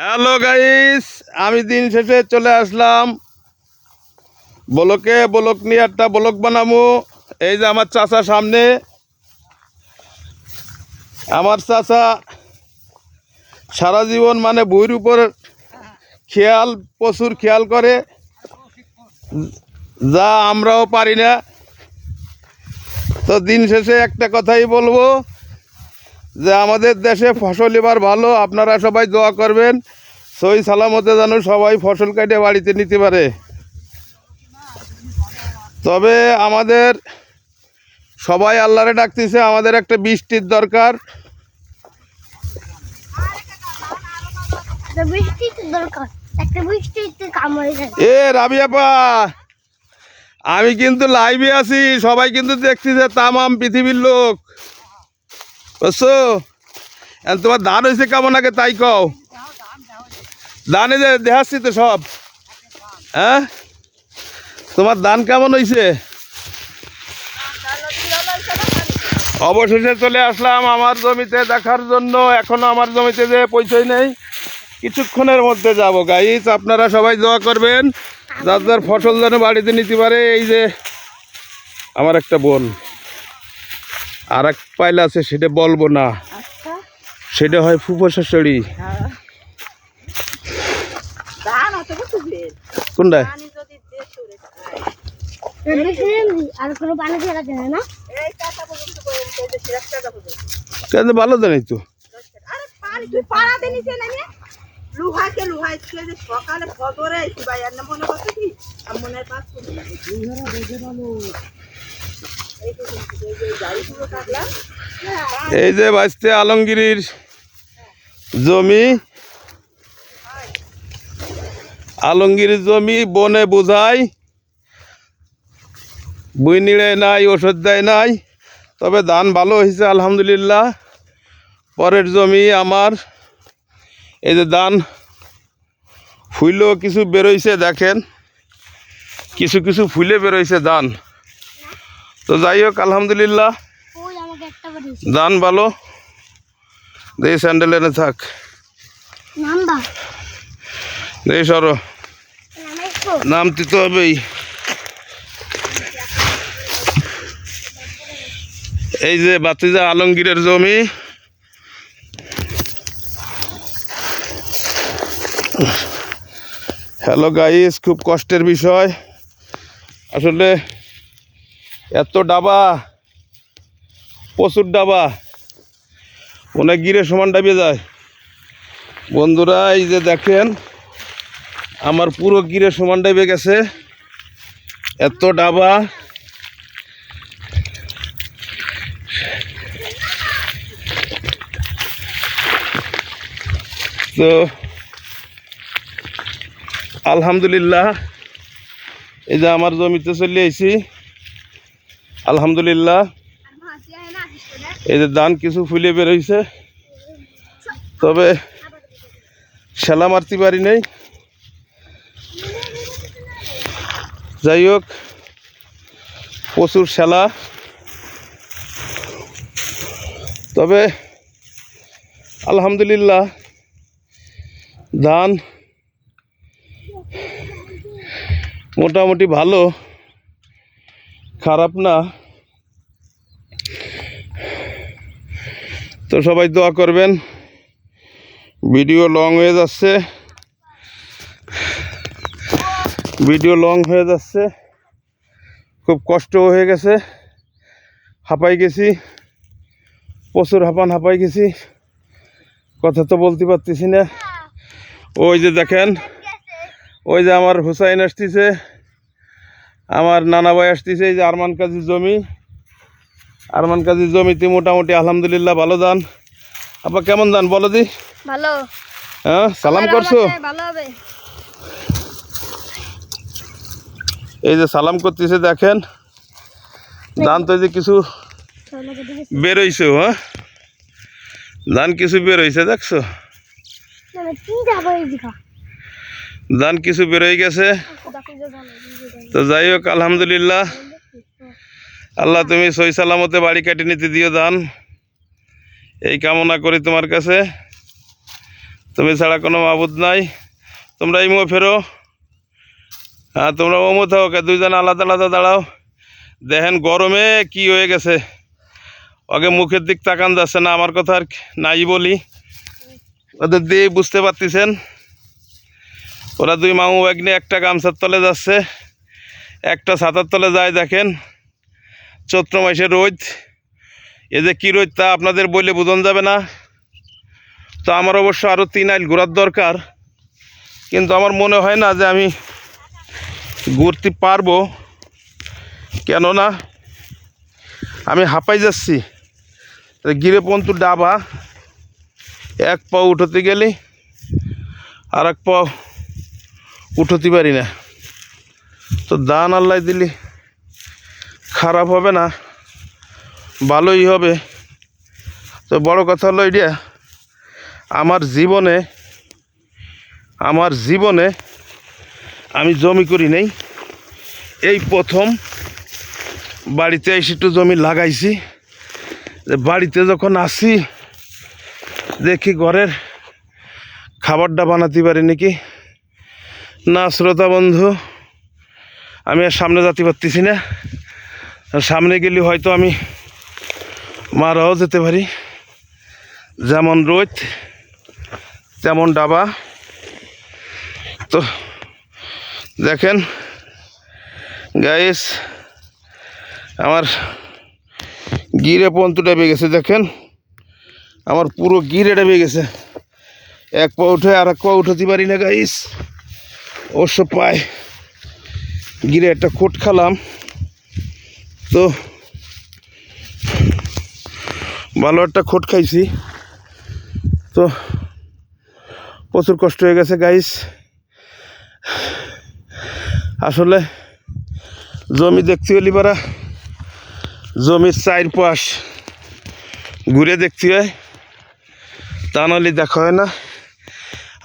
Hello guys আমি দিন শেষে চলে আসলাম। বলকে, বলক নিয়ে একটা বলক বানাবো এই যে আমার চাচা সামনে। আমার চাচা সারা জীবন মানে বইয়ের উপর খেয়াল, প্রচুর খেয়াল করে। যা আমরাও পারি না। তো দিন শেষে একটা কথাই বলব। যে আমাদের দেশে ফসল এবার ভালো আপনারা সবাই দোয়া করবেন সই সালামতে যেন সবাই ফসল কেটে বাড়িতে নিতে পারে। তবে আমাদের সবাই আল্লাহরে ডাকতেছে আমাদের একটা বৃষ্টির দরকার। এ রাবিয়াপা আমি কিন্তু লাইভে আছি সবাই কিন্তু দেখতেছে তামাম পৃথিবীর লোক। বুঝছ তোমার ধান হয়েছে কেমন আগে তাই কও। ধানে যে দেখাচ্ছি তো সব। হ্যাঁ? তোমার ধান কেমন হয়েছে? অবশেষে চলে আসলাম আমার জমিতে দেখার জন্য। এখনও আমার জমিতে যে পৌঁছই নেই। কিছুক্ষণের মধ্যে যাব গাইজ আপনারা সবাই দোয়া করবেন। যার যার ফসল যেন বাড়িতে নিতে পারে, এই যে আমার একটা বোন। আর এক পাইল আছে সেটা বলব না। আচ্ছা। সেটা হয় ফুফো শাশুড়ি। কোনটা? আর কোনো পানি ফেলা যায় না কেন ভালো জানি তো। সকালে মনে করছে কি? মনে হয় এই যে বাঁচতে আলমগিরির জমি। আলমগিরির জমি বনে বোঝাই বুই নিড়ে নাই, ওষুধ দেয় নাই, তবে ধান ভালো হয়েছে, আলহামদুলিল্লাহ। পরের জমি আমার। এই যে ধান ফুলও কিছু বেরোইছে, দেখেন। কিছু কিছু ফুলে বেরোইছে ধান। তো যাই হোক আলহামদুলিল্লাহ। দান ভালো। দেই স্যান্ডেল এনে থাক। দেই সরো। নামতে তো হবেই। এই যে বাতিজা আলমগীরের জমি। হ্যালো গাইস খুব কষ্টের বিষয়। আসলে এত ডাবা, প্রচুর ডাবা। অনেক গিরে সমান ডাবিয়ে যায়। বন্ধুরা, এই যে দেখেন, আমার পুরো গিরে সমান ডাইবে গেছে। এত ডাবা। তো, আলহামদুলিল্লাহ, এই যে আমার জমিতে চলে আইছি। আলহামদুলিল্লাহ। যে ধান কিছু ফুলে বেরোইছে। তবে সেলা মারতে পারি নাই। যাই হোক, প্রচুর সেলা তবে আলহামদুলিল্লাহ, ধান মোটামুটি ভালো। খারাপ না। তো সবাই দোয়া করবেন। ভিডিও লং হয়ে যাচ্ছে। ভিডিও লং হয়ে যাচ্ছে। খুব কষ্ট হয়ে গেছে। হাঁপাই গেছি। প্রচুর হাঁপান, হাঁপাই গেছি। কথা তো বলতে পারতেছি না। ওই যে দেখেন, ওই যে আমার হুসাইন আসতেছে। আমার নানা ভাই আসতেছে এই যে আরমান কাজীর জমি। আরমান কাজীর জমিতে মোটামুটি আলহামদুলিল্লাহ ভালো দান আপা কেমন দান বলো দি। ভালো। হ্যাঁ সালাম করছ? ভালো হবে। এই যে সালাম করতেছে দেখেন। ধান তো এই যে কিছু বেরোইছে হ্যাঁ? ধান কিছু বেরোইছে দেখছ? ধান কিছু বেরোয় গেছে। তো যাই হোক, আলহামদুলিল্লাহ। আল্লাহ তুমি সই সালামতে বাড়ি কেটে নিতে দিও দান এই কামনা করি তোমার কাছে। তুমি ছাড়া কোনো মাবুদ নাই। তোমরা ইমো ফেরো। হ্যাঁ তোমরা ওমো থাকো দুইজন আলাদা আলাদা দাঁড়াও। দেখেন গরমে কি হয়ে গেছে। ওকে মুখের দিক তাকান যাচ্ছে না, আমার কথা আর নাই বলি। ওদের দিয়ে বুঝতে পারতেছেন। ওরা দুই মামু নিয়ে একটা গামছার তলে যাচ্ছে, একটা ছাতার তলে যায়, দেখেন। চৈত্র মাসের রোদ। এ যে কী রোদ তা আপনাদের বললে বোঝন যাবে না। তো আমার অবশ্য আরও তিন আইল ঘোরার দরকার। কিন্তু আমার মনে হয় না যে আমি ঘুরতে পারব। কেননা আমি হাঁপাই যাচ্ছি। গিরে পন্তু ডাবা, এক পা উঠোতে গেলে আর এক পা উঠোতে পারি না। তো দান আল্লাহ দিলি খারাপ হবে না, ভালোই হবে। তো বড় কথা হলো এটা আমার জীবনে আমার জীবনে আমি জমি করি নেই। এই প্রথম বাড়িতে এসে একটু জমি লাগাইছি। যে বাড়িতে যখন আসি, দেখি ঘরের খাবারটা বানাতে পারি নাকি? না, শ্রোতা বন্ধু, আমি আর সামনে যাতে পারতেছি না। সামনে গেলে হয়তো আমি মারাও যেতে পারি। যেমন রোদ তেমন ডাবা। তো দেখেন গাইস আমার গিরে পন্তু ডেবে গেছে, দেখেন। আমার পুরো গিরে ডেবে গেছে। এক পা উঠে আর এক পা উঠাতে পারি না গাইস অবশ্য পায় গিরে একটা খোট খালাম। তো ভালো একটা খোট খাইছি। তো প্রচুর কষ্ট হয়ে গেছে গাইস আসলে জমি দেখতে হলি পারা জমির চার পাশ ঘুরে দেখতে হয়। তা নাহলে দেখা হয় না।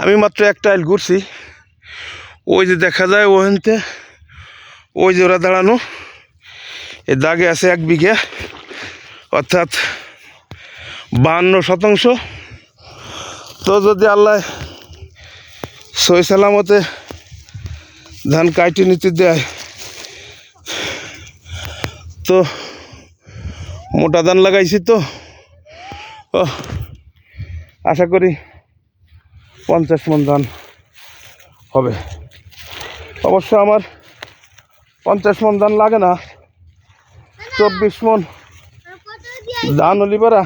আমি মাত্র একটা আইল ঘুরছি। ওই যে দেখা যায় ওখানতে, ওই যে ওরা দাঁড়ানো। এ দাগে আছে এক বিঘা, অর্থাৎ বাহান্ন শতাংশ। তো যদি আল্লাহ সই সালামতে ধান কাটি নিতে দেয়, তো মোটা ধান লাগাইছি তো। ও আশা করি পঞ্চাশ মন ধান হবে। অবশ্য আমার পঞ্চাশ মন ধান লাগে না, চব্বিশ মন ধান হলিপারা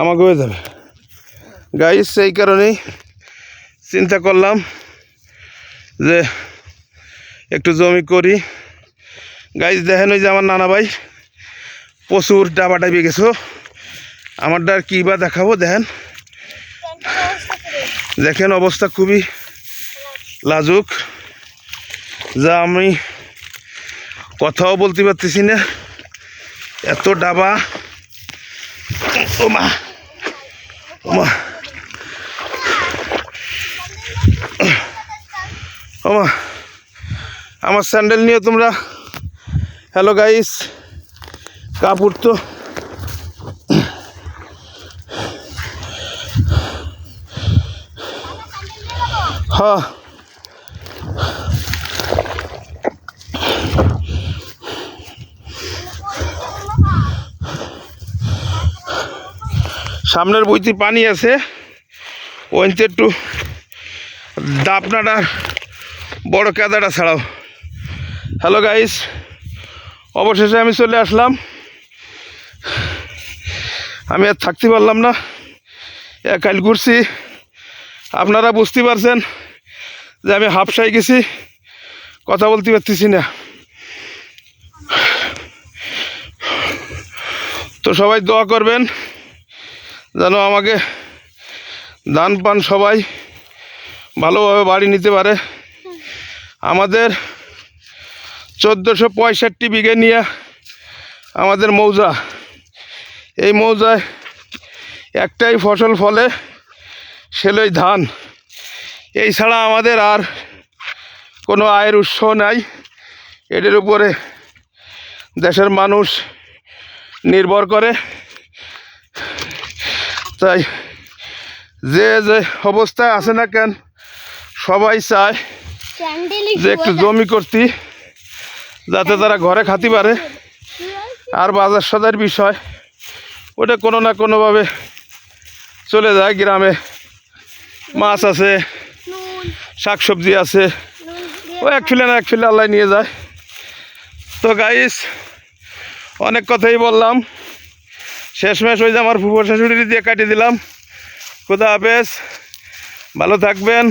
আমাকে হয়ে যাবে। গাইস সেই কারণেই চিন্তা করলাম যে একটু জমি করি। গাইজ দেখেন ওই যে আমার নানা ভাই প্রচুর ডাবা ডাবি গেছো। আমারটা আর কী বা দেখাবো, দেখেন। দেখেন অবস্থা খুবই লাজুক। যা আমি কথাও বলতে পারতেছি না। এত ডাবা। ওমা। ওমা। ওমা। আমার স্যান্ডেল নিয়ে তোমরা হ্যালো গাইস, কাপড় তো। হ্যাঁ। সামনের বইতে পানি আছে। ওইতে একটু দাপনাটা, বড় কেদাটা ছাড়াও। হ্যালো গাইস অবশেষে আমি চলে আসলাম। আমি আর থাকতে পারলাম না। একাইল ঘুরছি। আপনারা বুঝতে পারছেন যে আমি হাফসাই গেছি। কথা বলতে পারতেছি না। তো সবাই দোয়া করবেন। যেন আমাকে দান পান সবাই, ভালোভাবে বাড়ি নিতে পারে। আমাদের চোদ্দোশো পঁয়ষট্টি বিঘে নিয়ে আমাদের মৌজা। এই মৌজায় একটাই ফসল ফলে সেলই ধান। এই ছাড়া আমাদের আর কোনো আয়ের উৎস নাই। এটার উপরে দেশের মানুষ নির্ভর করে। তাই যে যে অবস্থায় আছে না কেন সবাই চায় যে একটু জমি করতি যাতে তারা ঘরে খাতি পারে। আর বাজার সদার বিষয় ওটা কোনো না কোনোভাবে চলে যায় গ্রামে। মাছ আছে নুন। শাকসবজি আছে। ও এক ফিলে না এক ফিলে আল্লাহ নিয়ে যায়। তো গাইস অনেক কথাই বললাম। শেষমেশ ওই যে আমার ফুফর শাশুড়ি দিয়ে কাটিয়ে দিলাম। খুদা হাফেজ। ভালো থাকবেন।